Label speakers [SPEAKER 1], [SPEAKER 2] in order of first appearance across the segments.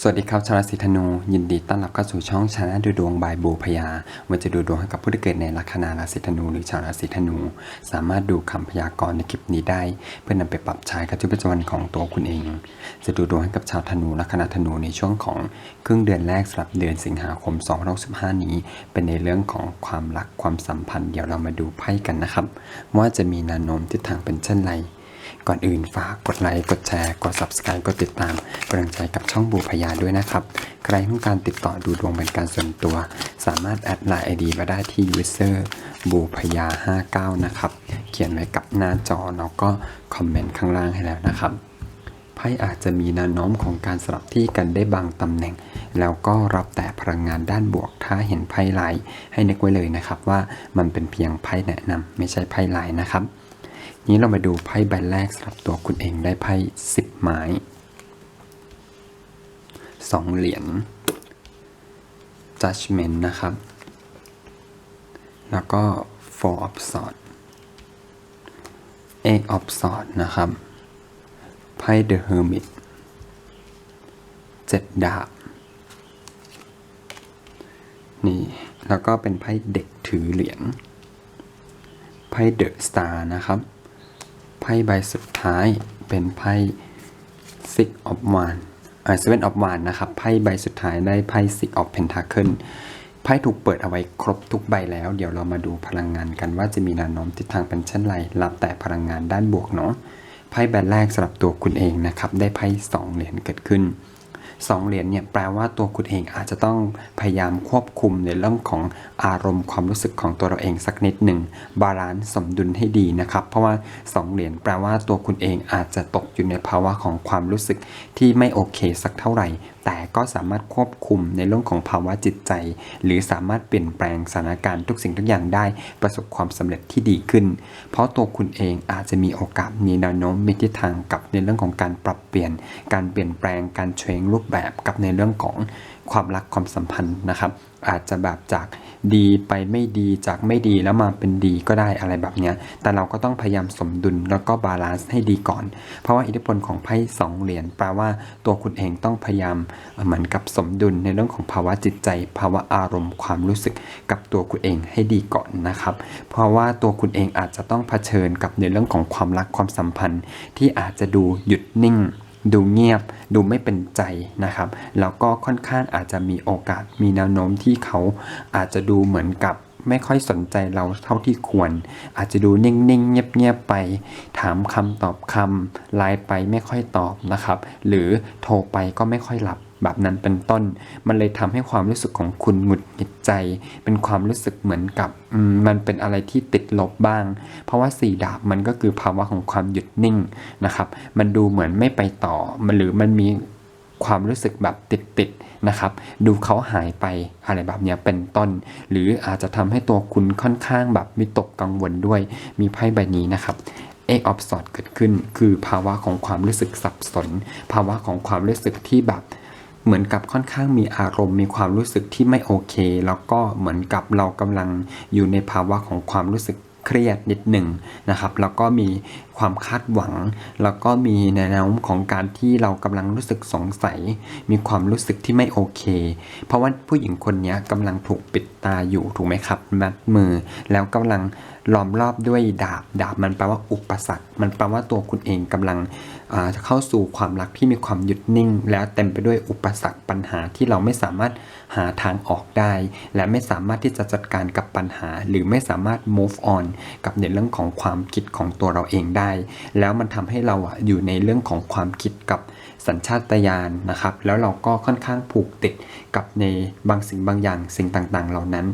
[SPEAKER 1] สวัสดีครับชาวราศีธนู ยินดีต้อนรับเข้าสู่ช่องชาแนลดูดวงบายบูพยาวันจะดูดวงให้กับผู้ที่เกิดในลัคนาราศีธนูหรือชาวราศีธนู สามารถดูคำพยากรณ์ในคลิปนี้ได้ เพื่อนำไปปรับใช้กับชีวิตประจำวันของตัวคุณเอง จะดูดวงให้กับชาวธนูลัคนาธนูในช่วงของครึ่งเดือนแรกสำหรับเดือนสิงหาคม2015นี้ เป็นในเรื่องของความรักความสัมพันธ์เดี๋ยวเรามาดูไพ่กันนะครับว่าจะมีแนวโน้มทิศทางเป็นเช่นไร ก่อนอื่นฝากกดไลค์ กดแชร์ กด subscribe กดติดตามกำลังใจกับช่องบูพยาด้วยนะครับ ใครต้องการติดต่อดูดวงเป็นการส่วนตัว สามารถแอดไลน์ ID มาได้ที่ user บูพยา 59 นะครับ เขียนไว้กับหน้าจอแล้วก็คอมเมนต์ข้างล่างให้แล้วนะครับไพ่อาจจะมีแนวโน้มของการสลับที่กันได้บางตำแหน่ง แล้วก็รับแต่พลังงานด้านบวก ถ้าเห็นไพ่ลายให้นึกไว้เลยนะครับว่ามันเป็นเพียงไพ่แนะนำไม่ใช่ไพ่ลายนะครับ นี้เรามาดูไพ่ใบแรกสำหรับตัวคุณเองได้ไพ่สิบไม้สองเหรียญ judgment นะครับ แล้วก็ four of swords eight of swords นะครับ ไพ่ the hermit เจ็ดดาบ นี่ แล้วก็เป็นไพ่เด็กถือเหรียญ ไพ่เดอะสตาร์นะครับ พ่ใบสุดท้ายเป็นไพ่ six of one อ่า seven of one นะครับ ไพ่ใบสุดท้ายได้ไพ่ six of pentacle ไพ่ถูกเปิดเอาไว้ครบทุกใบแล้ว เดี๋ยวเรามาดูพลังงานกันว่าจะมีแนวโน้มทิศทางเป็นเช่นไรรับแต่พลังงานด้านบวกเนาะ ไพ่ใบแรกสำหรับตัวคุณเองนะครับ ได้ไพ่สองเหรียญเกิดขึ้น สองเหรียญเนี่ยแปลว่าตัวคุณเองอาจจะต้องพยายามควบคุมในเรื่องของอารมณ์ความรู้สึกของตัวเราเองสักนิดหนึ่งบาลานซ์สมดุลให้ดีนะครับ เพราะว่าสองเหรียญแปลว่าตัวคุณเองอาจจะตกอยู่ในภาวะของความรู้สึกที่ไม่โอเคสักเท่าไหร่ แต่ก็สามารถควบคุมในเรื่องของภาวะจิตใจ หรือสามารถเปลี่ยนแปลงสถานการณ์ทุกสิ่งทุกอย่างได้ประสบความสำเร็จที่ดีขึ้น เพราะตัวคุณเองอาจจะมีโอกาสมีแนวโน้มมีทิศทางกับในเรื่องของการปรับเปลี่ยน การเปลี่ยนแปลงการเชงรูปแบบกับในเรื่องของ ความรักความสัมพันธ์นะครับ อาจจะแบบจากดีไปไม่ดีจากไม่ดีแล้วมาเป็นดีก็ได้อะไรแบบเนี้ย แต่เราก็ต้องพยายามสมดุลแล้วก็บาลานซ์ให้ดีก่อน เพราะว่าอิทธิพลของไพ่สองเหรียญแปลว่าตัวคุณเองต้องพยายามเอ่อเหมือนกับสมดุลในเรื่องของภาวะจิตใจ ภาวะอารมณ์ความรู้สึกกับตัวคุณเองให้ดีก่อนนะครับ เพราะว่าตัวคุณเองอาจจะต้องเผชิญกับในเรื่องของความรักความสัมพันธ์ ที่อาจจะดูหยุดนิ่ง ดูเงียบ ดูไม่เป็นใจนะครับ แล้วก็ค่อนข้างอาจจะมีโอกาสมีแนวโน้มที่เขาอาจจะดูเหมือนกับไม่ค่อยสนใจเราเท่าที่ควร อาจจะดูนิ่งๆ เงียบๆไป ถามคำตอบคำไลน์ไปไม่ค่อยตอบนะครับ หรือโทรไปก็ไม่ค่อยรับ แบบนั้นเป็นต้น มันเลยทำให้ความรู้สึกของคุณหงุดหงิดใจ เป็นความรู้สึกเหมือนกับมมันเป็นอะไรที่ติดลบบ้าง เพราะว่าสี่ดาบมันก็คือภาวะของความหยุดนิ่งนะครับ มันดูเหมือนไม่ไปต่อ มันหรือมันมีความรู้สึกแบบติดๆนะครับ ดูเขาหายไปอะไรแบบนี้เป็นต้น หรืออาจจะทำให้ตัวคุณค่อนข้างแบบวิตกกังวลด้วย มีไพ่ใบนี้นะครับเอกออฟสอดเกิดขึ้น คือภาวะของความรู้สึกสับสน ภาวะของความรู้สึกที่แบบ เหมือนกับค่อนข้างมีอารมณ์มีความรู้สึกที่ไม่โอเค แล้วก็เหมือนกับเรากำลังอยู่ในภาวะของความรู้สึกเครียดนิดหนึ่งนะครับ แล้วก็มีความคาดหวัง แล้วก็มีแนวโน้มของการที่เรากำลังรู้สึกสงสัย มีความรู้สึกที่ไม่โอเค เพราะว่าผู้หญิงคนนี้กำลังถูกปิดตาอยู่ถูกไหมครับ มัดมือแล้วกำลัง ล้อมรอบด้วยดาบ ดาบมันแปลว่าอุปสรรค มันแปลว่าตัวคุณเองกำลังเข้าสู่ความรักที่มีความหยุดนิ่ง แล้วเต็มไปด้วยอุปสรรคปัญหาที่เราไม่สามารถหาทางออกได้ และไม่สามารถที่จะจัดการกับปัญหา หรือไม่สามารถ move on กับในเรื่องของความคิดของตัวเราเองได้ แล้วมันทำให้เราอยู่ในเรื่องของความคิดกับ สัญชาตญาณนะครับ แล้วเราก็ค่อนข้างผูกติดกับในบางสิ่งบางอย่างสิ่งต่างๆ เหล่านั้น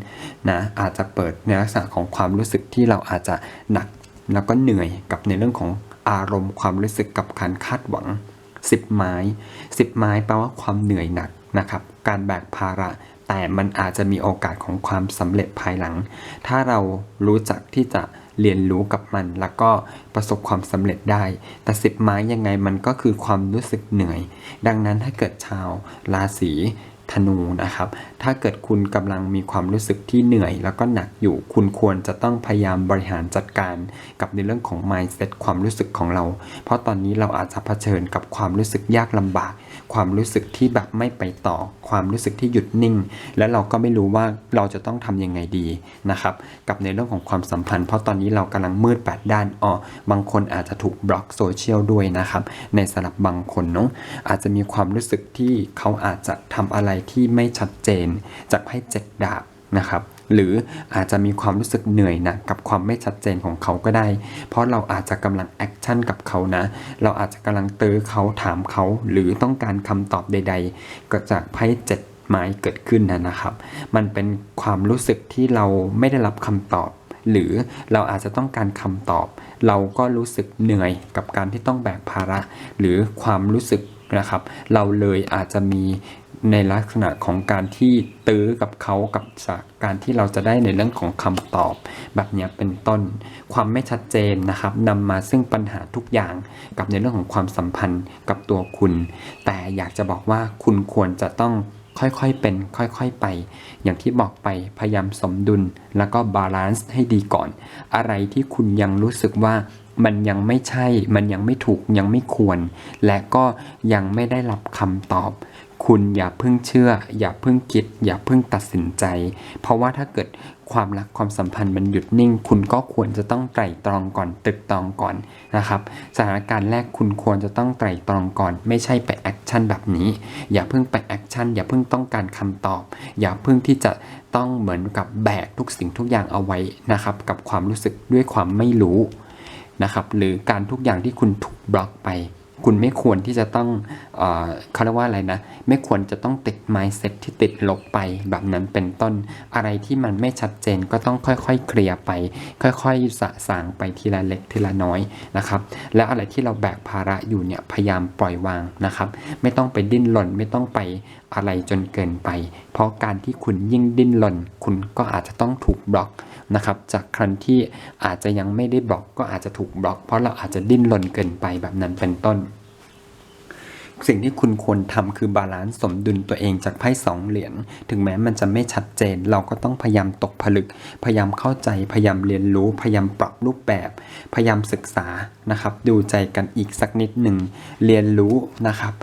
[SPEAKER 1] นะอาจจะเปิดในลักษณะของความรู้สึกที่เราอาจจะหนักแล้วก็เหนื่อยกับในเรื่องของอารมณ์ความรู้สึกกับการคาดหวัง 10 ไม้ 10 ไม้แปลว่าความเหนื่อยหนักนะครับการแบกภาระแต่มันอาจจะมีโอกาสของความสำเร็จภายหลัง ถ้าเรารู้จักที่จะ เรียนรู้กับมัน แล้วก็ประสบความสำเร็จได้ แต่สิบไม้ยังไงมันก็คือความรู้สึกเหนื่อย ดังนั้นถ้าเกิดชาวราศีธนูนะครับ ถ้าเกิดคุณกำลังมีความรู้สึกที่เหนื่อย แล้วก็หนักอยู่ คุณควรจะต้องพยายามบริหารจัดการกับในเรื่องของ mindset ความรู้สึกของเรา เพราะตอนนี้เราอาจจะเผชิญกับความรู้สึกยากลำบาก ความรู้สึกที่แบบไม่ไปต่อ ความรู้สึกที่หยุดนิ่ง และเราก็ไม่รู้ว่าเราจะต้องทำยังไงดีนะครับกับในเรื่องของความสัมพันธ์ เพราะตอนนี้เรากำลังมืดแปดด้านอ๋อบางคนอาจจะถูกบล็อกโซเชียลด้วยนะครับในสำหรับบางคนเนาะอาจจะมีความรู้สึกที่เขาอาจจะทำอะไรที่ไม่ชัดเจนจากไพ่เจ็ดดาบนะครับ หรืออาจจะมีความรู้สึกเหนื่อยหนะกับความไม่ชัดเจนของเขาก็ได้ เพราะเราอาจจะกำลังแอคชั่นกับเขานะ เราอาจจะกำลังเตื้อเขาถามเขา หรือต้องการคำตอบใด ๆ ก็จากไพ่เจ็ดไม้เกิดขึ้นนะนะครับ มันเป็นความรู้สึกที่เราไม่ได้รับคำตอบ หรือเราอาจจะต้องการคำตอบ เราก็รู้สึกเหนื่อยกับการที่ต้องแบกภาระ หรือความรู้สึกนะครับ เราเลยอาจจะมี ในลักษณะของการที่ตื้อกับเขากับจากการที่เราจะได้ในเรื่องของคำตอบ แบบนี้เป็นต้นความไม่ชัดเจนนะครับนำมาซึ่งปัญหาทุกอย่างกับในเรื่องของความสัมพันธ์กับตัวคุณ แต่อยากจะบอกว่าคุณควรจะต้องค่อยๆเป็น ค่อยๆไป อย่างที่บอกไปพยายามสมดุลแล้วก็บาลานซ์ให้ดีก่อน อะไรที่คุณยังรู้สึกว่ามันยังไม่ใช่ มันยังไม่ถูกยังไม่ควร และก็ยังไม่ได้รับคำตอบ คุณอย่าเพิ่งเชื่อ อย่าเพิ่งคิด อย่าเพิ่งตัดสินใจ เพราะว่าถ้าเกิดความรักความสัมพันธ์มันหยุดนิ่ง คุณก็ควรจะต้องไตร่ตรองก่อนตึกตรองก่อนนะครับ สถานการณ์แรกคุณควรจะต้องไตร่ตรองก่อน ไม่ใช่ไปแอคชั่นแบบนี้ อย่าเพิ่งไปแอคชั่นอย่าเพิ่งต้องการคำตอบ อย่าเพิ่งที่จะต้องเหมือนกับแบกทุกสิ่งทุกอย่างเอาไว้นะครับ กับความรู้สึกด้วยความไม่รู้นะครับ หรือการทุกอย่างที่คุณถูกบล็อกไป คุณไม่ควรที่จะต้องเขาเรียกว่าอะไรนะ ไม่ควรจะต้องติด mindset ที่ติดลบไปแบบนั้นเป็นต้นอะไรที่มันไม่ชัดเจนก็ต้องค่อยๆเคลียร์ไป ค่อยๆสะสางไปทีละเล็กทีละน้อยนะครับ แล้วอะไรที่เราแบกภาระอยู่เนี่ยพยายามปล่อยวางนะครับ ไม่ต้องไปดิ้นรนไม่ต้องไปอะไรจนเกินไป เพราะการที่คุณยิ่งดิ้นรนคุณก็อาจจะต้องถูกบล็อก นะครับ จากครั้นที่อาจจะยังไม่ได้บล็อกก็อาจจะถูกบล็อก เพราะเราอาจจะดิ้นรนเกินไปแบบนั้นเป็นต้น สิ่งที่คุณควรทำคือบาลานซ์สมดุลตัวเองจากไพ่สองเหรียญถึงแม้มันจะไม่ชัดเจน เราก็ต้องพยายามตกผลึก พยายามเข้าใจพยายามเรียนรู้ พยายามปรับรูปแบบ พยายามศึกษานะครับ ดูใจกันอีกสักนิดหนึ่งเรียนรู้นะครับ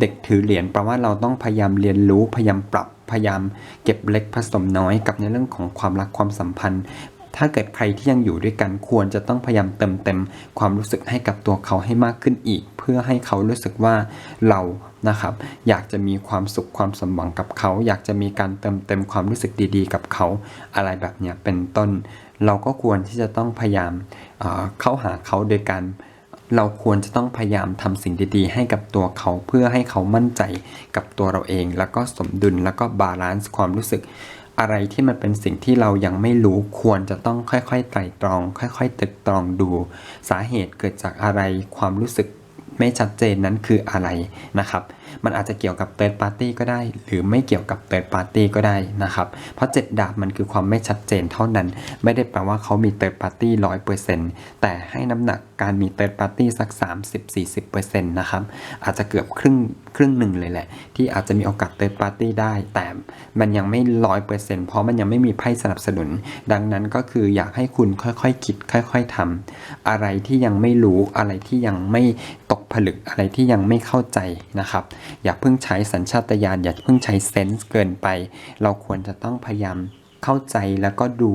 [SPEAKER 1] เด็กถือเหรียญแปลว่าเราต้องพยายามเรียนรู้พยายามปรับ พยายามเก็บเล็กผสมน้อยกับในเรื่องของความรักความสัมพันธ์ ถ้าเกิดใครที่ยังอยู่ด้วยกันควรจะต้องพยายามเติมเต็มความรู้สึกให้กับตัวเขาให้มากขึ้นอีก เพื่อให้เขารู้สึกว่าเรานะครับอยากจะมีความสุขความสมหวังกับเขา อยากจะมีการเติมเต็มความรู้สึกดีๆ กับเขาอะไรแบบเนี้ยเป็นต้น เราก็ควรที่จะต้องพยายามเอ่อเข้าหาเขาโดยการ เราควรจะต้องพยายามทำสิ่งดีๆ ให้กับตัวเขาเพื่อให้เขามั่นใจกับตัวเราเอง แล้วก็สมดุลแล้วก็บาลานซ์ความรู้สึก อะไรที่มันเป็นสิ่งที่เรายังไม่รู้ควรจะต้องค่อยๆไตร่ตรอง ค่อยๆตึกตรองดู สาเหตุเกิดจากอะไรความรู้สึกไม่ชัดเจนนั้นคืออะไรนะครับ มันอาจจะเกี่ยวกับ third party ก็ได้ หรือไม่เกี่ยวกับ third party ก็ได้นะครับ เพราะเจ็ดดาบมันคือความไม่ชัดเจนเท่านั้น ไม่ได้แปลว่าเขามี third party 100%แต่ให้น้ำหนักการมี third party สัก 30-40%นะครับ อาจจะเกือบครึ่งครึ่งหนึ่งเลยแหละ ที่อาจจะมีโอกาส third party ได้แต่มันยังไม่ 100%เพราะมันยังไม่มีไพ่สนับสนุน ดังนั้นก็คืออยากให้คุณค่อยๆคคิด ค่อย ๆทำอะไรที่ยังไม่รู้อะไรที่ยังไม่ตกผลึกอะไรที่ยังไม่เข้าใจนะครับอย่าเพิ่งใช้สัญชาตญาณอย่าเพิ่งใช้เซนส์เกินไป เราควรจะต้องพยายามเข้าใจแล้วก็ดู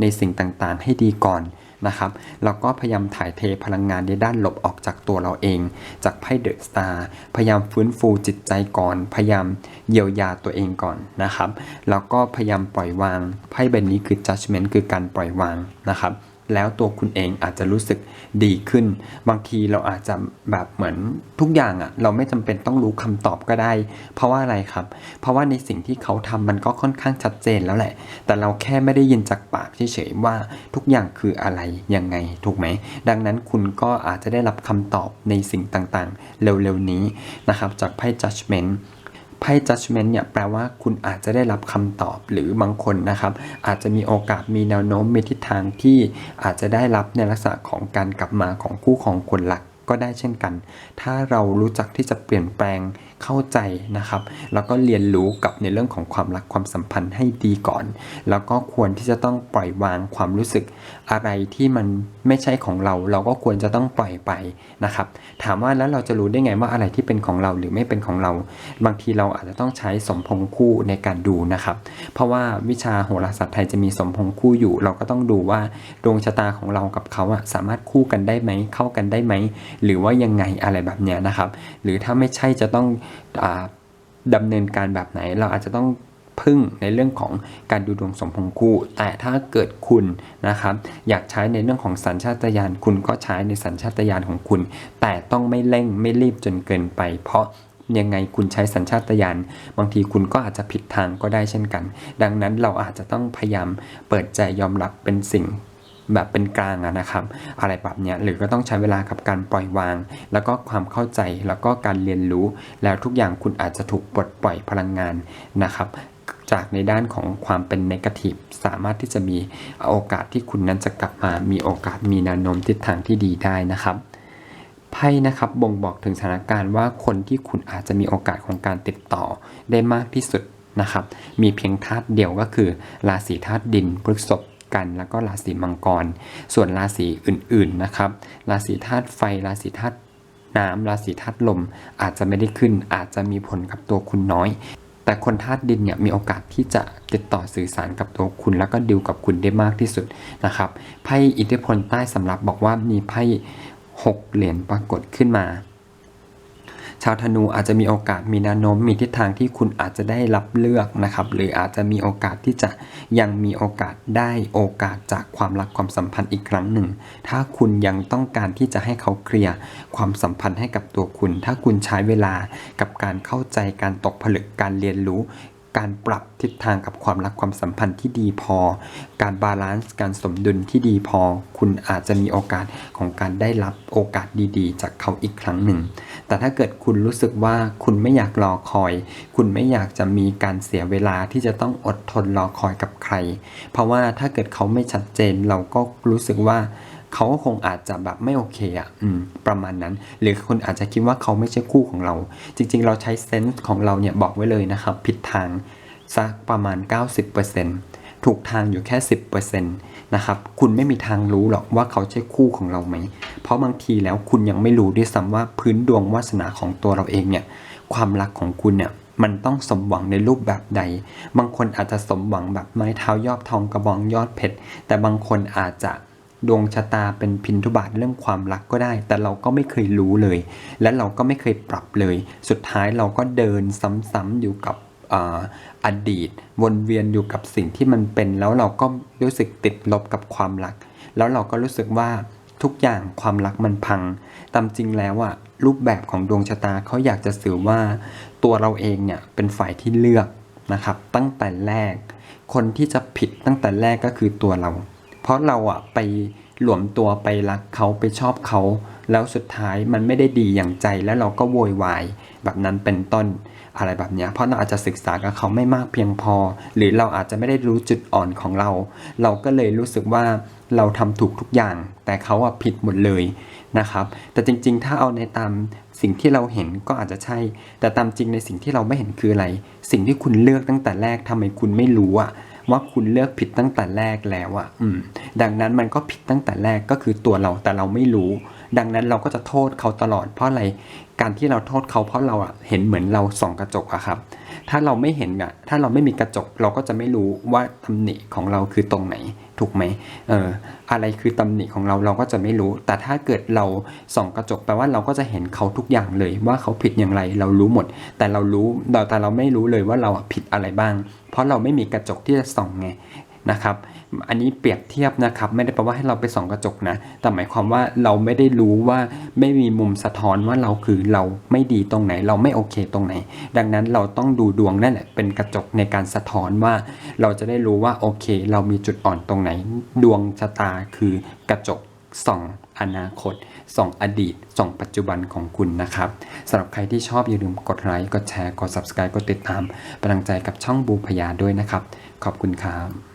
[SPEAKER 1] ในสิ่งต่างๆ ให้ดีก่อนนะครับแล้วก็พยายามถ่ายเทพลังงานในด้านลบออกจากตัวเราเอง จากไพ่เดอะสตาร์พยายามฟื้นฟูจิตใจก่อน พยายามเยียวยาตัวเองก่อนนะครับ แล้วก็พยายามปล่อยวางไพ่ใบนี้คือ judgment คือการปล่อยวางนะครับ แล้วตัวคุณเองอาจจะรู้สึกดีขึ้น บางทีเราอาจจะแบบเหมือนทุกอย่างอะ่ะ เราไม่จำเป็นต้องรู้คำตอบก็ได้ เพราะว่าอะไรครับ เพราะว่าในสิ่งที่เขาทำมันก็ค่อนข้างชัดเจนแล้วแหละ แต่เราแค่ไม่ได้ยินจากปากเฉยๆว่าทุกอย่างคืออะไรยังไงถูกไหม ดังนั้นคุณก็อาจจะได้รับคำตอบในสิ่งต่างๆ เร็วๆนี้นะครับจากไพ่ judgment ไพ่ judgment เนี่ยแปลว่าคุณอาจจะได้รับคำตอบหรือบางคนนะครับ อาจจะมีโอกาสมีแนวโน้มมีทิศทางที่อาจจะได้รับในลักษณะของการกลับมาของคู่ของคนรักก็ได้เช่นกัน ถ้าเรารู้จักที่จะเปลี่ยนแปลงเข้าใจนะครับ แล้วก็เรียนรู้กับในเรื่องของความรักความสัมพันธ์ให้ดีก่อน แล้วก็ควรที่จะต้องปล่อยวางความรู้สึกอะไรที่มัน ไม่ใช่ของเราเราก็ควรจะต้องปล่อยไปนะครับ ถามว่าแล้วเราจะรู้ได้ไงว่าอะไรที่เป็นของเราหรือไม่เป็นของเรา บางทีเราอาจจะต้องใช้สมพงคู่ในการดูนะครับ เพราะว่าวิชาโหราศาสตร์ไทยจะมีสมพงคู่อยู่ เราก็ต้องดูว่าดวงชะตาของเรากับเขาอะสามารถคู่กันได้ไหมเข้ากันได้ไหมหรือว่ายังไงอะไรแบบเนี้ยนะครับ หรือถ้าไม่ใช่จะต้องอาดำเนินการแบบไหน เราอาจจะต้อง พึ่งในเรื่องของการดูดวงสมพงคู่ แต่ถ้าเกิดคุณนะครับอยากใช้ในเรื่องของสัญชาตญาณคุณก็ใช้ในสัญชาตญาณของคุณ แต่ต้องไม่เร่งไม่รีบจนเกินไป เพราะยังไงคุณใช้สัญชาตญาณบางทีคุณก็อาจจะผิดทางก็ได้เช่นกัน ดังนั้นเราอาจจะต้องพยายามเปิดใจยอมรับเป็นสิ่งแบบเป็นกลางนะครับ อะไรแบบเนี้ยหรือก็ต้องใช้เวลากับการปล่อยวาง แล้วก็ความเข้าใจแล้วก็การเรียนรู้ แล้วทุกอย่างคุณอาจจะถูกปลดปล่อยพลังงานนะครับ จากในด้านของความเป็นนกาทีฟสามารถที่จะมีโอกาสที่คุณนั้นจะกลับมา มีโอกาสมีแนวโน้มทิศทางที่ดีได้นะครับไพ่นะครับบ่งบอกถึงสถานการณ์ว่าคนที่คุณอาจจะมีโอกาสของการติดต่อได้มากที่สุดนะครับ มีเพียงธาตุเดียวก็คือ ราศีธาตุดินพฤษภกันแล้วก็ราศีมังกร ส่วนราศีอื่นๆนะครับ ราศีธาตุไฟ ราศีธาตุน้ำราศีธาตุลม อาจจะไม่ได้ขึ้นอาจจะมีผลกับตัวคุณน้อย แต่คนธาตุดินเนี่ยมีโอกาสที่จะติดต่อสื่อสารกับตัวคุณ แล้วก็ดิวกับคุณได้มากที่สุดนะครับไพ่อิทธิพลใต้สำรับบอกว่ามีไพ่หกเหรียญปรากฏขึ้นมา ชาวธนูอาจจะมีโอกาสมีแนวโน้มมีทิศทางที่คุณอาจจะได้รับเลือกนะครับ หรืออาจจะมีโอกาสที่จะยังมีโอกาสได้โอกาสจากความรักความสัมพันธ์อีกครั้งหนึ่ง ถ้าคุณยังต้องการที่จะให้เขาเคลียร์ความสัมพันธ์ให้กับตัวคุณ ถ้าคุณใช้เวลากับการเข้าใจการตกผลึกการเรียนรู้ การปรับทิศทางกับความรักความสัมพันธ์ที่ดีพอ การบาลานซ์การสมดุลที่ดีพอ คุณอาจจะมีโอกาสของการได้รับโอกาสดีๆ จากเขาอีกครั้งหนึ่ง แต่ถ้าเกิดคุณรู้สึกว่าคุณไม่อยากรอคอย คุณไม่อยากจะมีการเสียเวลาที่จะต้องอดทนรอคอยกับใคร เพราะว่าถ้าเกิดเขาไม่ชัดเจนเราก็รู้สึกว่า เขาก็คงอาจจะแบบไม่โอเคอะประมาณนั้น หรือคุณอาจจะคิดว่าเขาไม่ใช่คู่ของเรา จริง ๆ เราใช้เซนส์ของเราเนี่ยบอกไว้เลยนะครับ ผิดทางสักประมาณ 90%ถูกทางอยู่แค่ 10%นะครับคุณไม่มีทางรู้หรอกว่าเขาใช่คู่ของเราไหม เพราะบางทีแล้วคุณยังไม่รู้ด้วยซ้ำว่าพื้นดวงวาสนาของตัวเราเองเนี่ยความรักของคุณเนี่ยมันต้องสมหวังในรูปแบบใด บางคนอาจจะสมหวังแบบไม้เท้ายอดทองกระบองยอดเพชร แต่บางคนอาจจะ ดวงชะตาเป็นพินทุบาทเรื่องความรักก็ได้ แต่เราก็ไม่เคยรู้เลย และเราก็ไม่เคยปรับเลย สุดท้ายเราก็เดินซ้ำๆอยู่กับอดีต วนเวียนอยู่กับสิ่งที่มันเป็น แล้วเราก็รู้สึกติดลบกับความรัก แล้วเราก็รู้สึกว่าทุกอย่างความรักมันพัง ตามจริงแล้วอะรูปแบบของดวงชะตาเขาอยากจะสื่อว่าตัวเราเองเนี่ยเป็นฝ่ายที่เลือกนะครับ ตั้งแต่แรก คนที่จะผิดตั้งแต่แรกก็คือตัวเรา เพราะเราอะไปหลวมตัวไปรักเขาไปชอบเขา แล้วสุดท้ายมันไม่ได้ดีอย่างใจแล้วเราก็โวยวายแบบนั้นเป็นต้นอะไรแบบเนี้ยเพราะเราอาจจะศึกษากับเขาไม่มากเพียงพอ หรือเราอาจจะไม่ได้รู้จุดอ่อนของเรา เราก็เลยรู้สึกว่าเราทำถูกทุกอย่าง แต่เขาอะผิดหมดเลยนะครับ แต่จริงๆ ถ้าเอาในตามสิ่งที่เราเห็นก็อาจจะใช่ แต่ตามจริงในสิ่งที่เราไม่เห็นคืออะไร สิ่งที่คุณเลือกตั้งแต่แรกทำไมคุณไม่รู้อะ ว่าคุณเลือกผิดตั้งแต่แรกแล้วอะอืม ดังนั้นมันก็ผิดตั้งแต่แรกก็คือตัวเราแต่เราไม่รู้ ดังนั้นเราก็จะโทษเขาตลอดเพราะอะไร การที่เราโทษเขาเพราะเราอะเห็นเหมือนเราส่องกระจกอะครับ ถ้าเราไม่เห็นอะถ้าเราไม่มีกระจกเราก็จะไม่รู้ว่าตำหนิของเราคือตรงไหนถูกไหมเอออะไรคือตำหนิของเราเราก็จะไม่รู้ แต่ถ้าเกิดเราส่องกระจกแปลว่าเราก็จะเห็นเขาทุกอย่างเลยว่าเขาผิดอย่างไรเรารู้หมด แต่เรารู้แต่เราไม่รู้เลยว่าเราผิดอะไรบ้าง เพราะเราไม่มีกระจกที่จะส่องไงนะครับ อันนี้เปรียบเทียบนะครับไม่ได้แปลว่าให้เราไปส่องกระจกนะ แต่หมายความว่าเราไม่ได้รู้ว่าไม่มีมุมสะท้อนว่าเราคือเราไม่ดีตรงไหน เราไม่โอเคตรงไหน ดังนั้นเราต้องดูดวงนั่นแหละเป็นกระจกในการสะท้อนว่า เราจะได้รู้ว่าโอเค เรามีจุดอ่อนตรงไหน ดวงชะตาคือกระจกส่องอนาคต ส่องอดีต ส่องปัจจุบันของคุณนะครับสำหรับใครที่ชอบอย่าลืมกดไลค์กดแชร์กด subscribe กดติดตามเป็นกำลังใจกับช่องบูพยาด้วยนะครับ ขอบคุณครับ